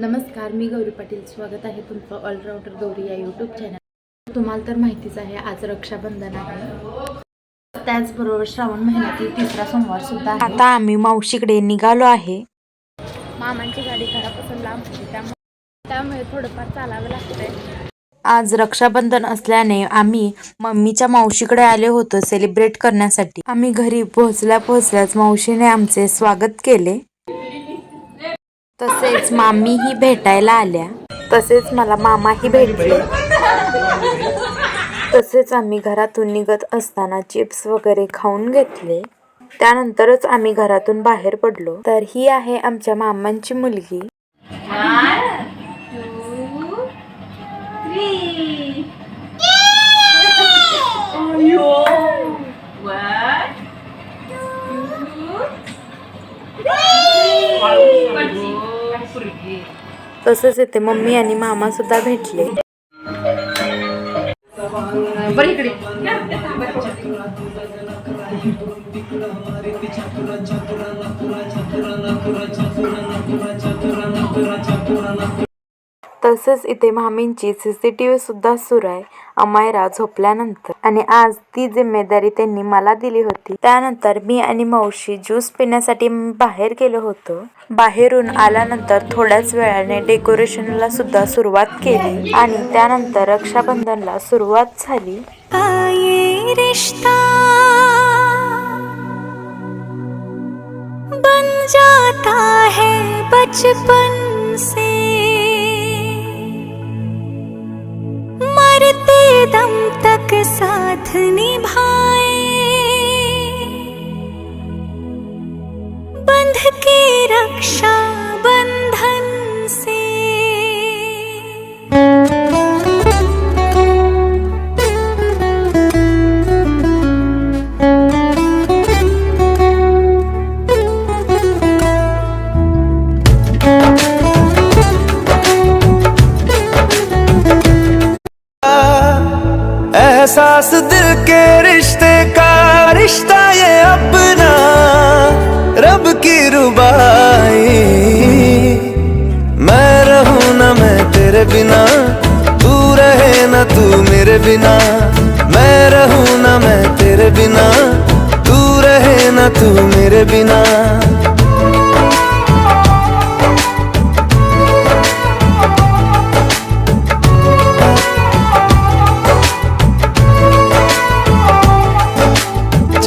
नमस्कार मी गौरी पाटील. स्वागत आहे तुमचं ऑलराऊंडर गौरी या यूट्यूब चॅनल तुम्हाला तर माहितीच आहे आज रक्षाबंधन आहे. त्याचबरोबर श्रावण महिन्यातील तिसरा सोमवार सुद्धा आता आम्ही मावशीकडे निघालो आहे. मामांची गाडी घरापासून लांब होती त्यामुळे त्यामुळे थोडंफार चालावं लागतंय. आज रक्षाबंधन असल्याने आम्ही मम्मीच्या मावशीकडे आले होतो सेलिब्रेट करण्यासाठी. आम्ही घरी पोहोचल्या पोहोचल्याच मावशीने आमचे स्वागत केले. तसेच मामीही भेटायला आल्या. तसेच मला मामाही भेटले. तसेच आम्ही घरातून निघत असताना चिप्स वगैरे खाऊन घेतले. त्यानंतरच आम्ही घरातून बाहेर पडलो. तर ही आहे आमच्या मामांची मुलगी. तसंच येते मम्मी आणि मामा सुद्धा भेटले. तसेच इथे मामींची सीसीटीव्ही सुद्धा सुरू आहे. अमायरा झोपल्यानंतर. आणि आज ती जिम्मेदारी त्यांनी मला दिली होती. त्यानंतर मी आणि मावशी ज्यूस पिण्यासाठी बाहेर गेलो होतो. बाहेरून आल्यानंतर थोड्याच वेळाने डेकोरेशनला सुद्धा सुरुवात केली. आणि त्यानंतर रक्षाबंधनला सुरुवात झाली. बन जाता है बचपन. तक साथ निभाए। बंध के रक्षा एहसास दिल के रिश्ते का रिश्ता ये अपना, रब की रुबाई। मैं रहूँ ना मैं तेरे बिना, तू रहे ना तू मेरे बिना। मैं रहूँ ना मैं तेरे बिना, तू रहे ना तू मेरे बिना।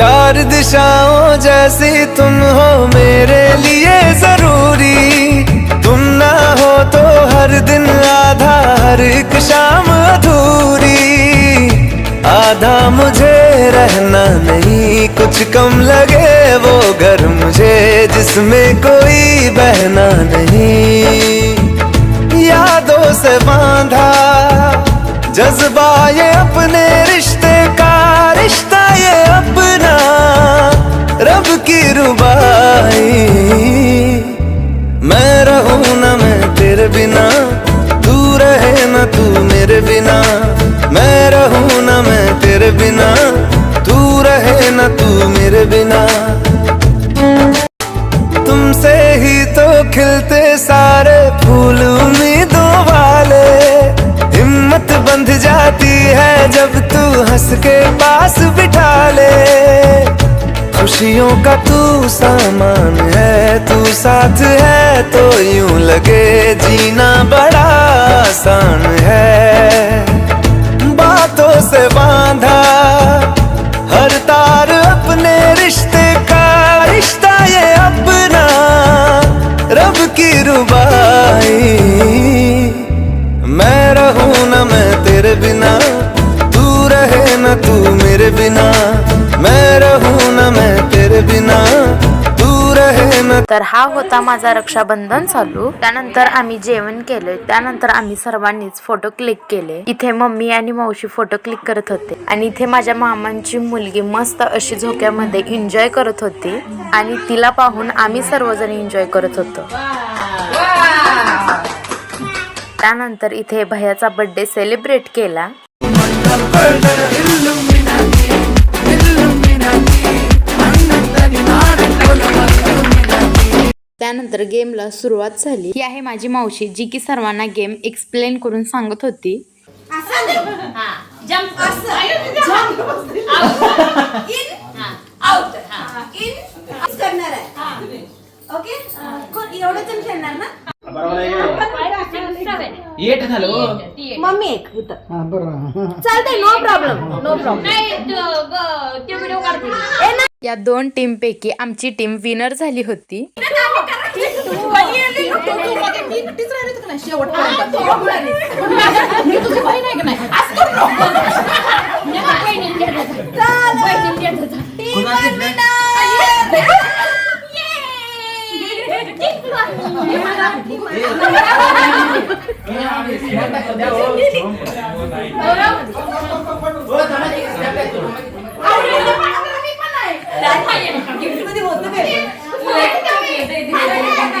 चार दिशाओं जैसी तुम हो मेरे लिए ज़रूरी। तुम ना हो तो हर दिन आधा, हर एक शाम अधूरी। आधा मुझे रहना नहीं, कुछ कम लगे वो घर मुझे, जिसमें कोई बहना नहीं। यादों से बांधा जज्बा ये अपने रिश्ते रुबाई मैं रहूँ ना मैं तेरे बिना, तू रहे ना तू मेरे बिना। मैं रहूँ ना मैं तेरे बिना, तू रहे ना तू मेरे बिना। तुमसे ही तो खिलते सारे फूल उम्मीदों वाले। हिम्मत बंध जाती है जब तू हंस के पास बिठा ले। खुशियों का तू सामान है, तू साथ है तो यूँ लगे जीना बड़ा आसान है। बातों से बांधा, हर तार अपने रिश्ते का रिश्ता ये अपना, रब की रुबाई। मैं रहूँ ना मैं तेरे बिना। तर हा होता माझा रक्षाबंधन चालू. त्यानंतर आम्ही जेवण केले. त्यानंतर आम्ही सर्वांनीच फोटो क्लिक केले. इथे मम्मी आणि मावशी फोटो क्लिक करत होते. आणि इथे माझ्या मामांची मुलगी मस्त अशी झोक्यामध्ये एन्जॉय करत होती. आणि तिला पाहून आम्ही सर्वजण एन्जॉय करत होतो. त्यानंतर इथे भयाचा बर्थडे सेलिब्रेट केला. त्यानंतर गेमला सुरुवात झाली. ही आहे माझी मावशी जी की सर्वांना गेम एक्सप्लेन करून सांगत होती. करणार आहे. ओके कोण एवढं जण खेळणार ना? एट झालं हो. मम्मी एक होतं चालतंय नो प्रॉब्लेम नो प्रॉब्लेम या दोन टीम पैकी आमची टीम विनर झाली होती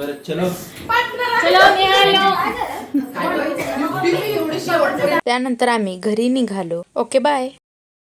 बरं चलो. त्यानंतर आम्ही घरी निघालो. Okay bye.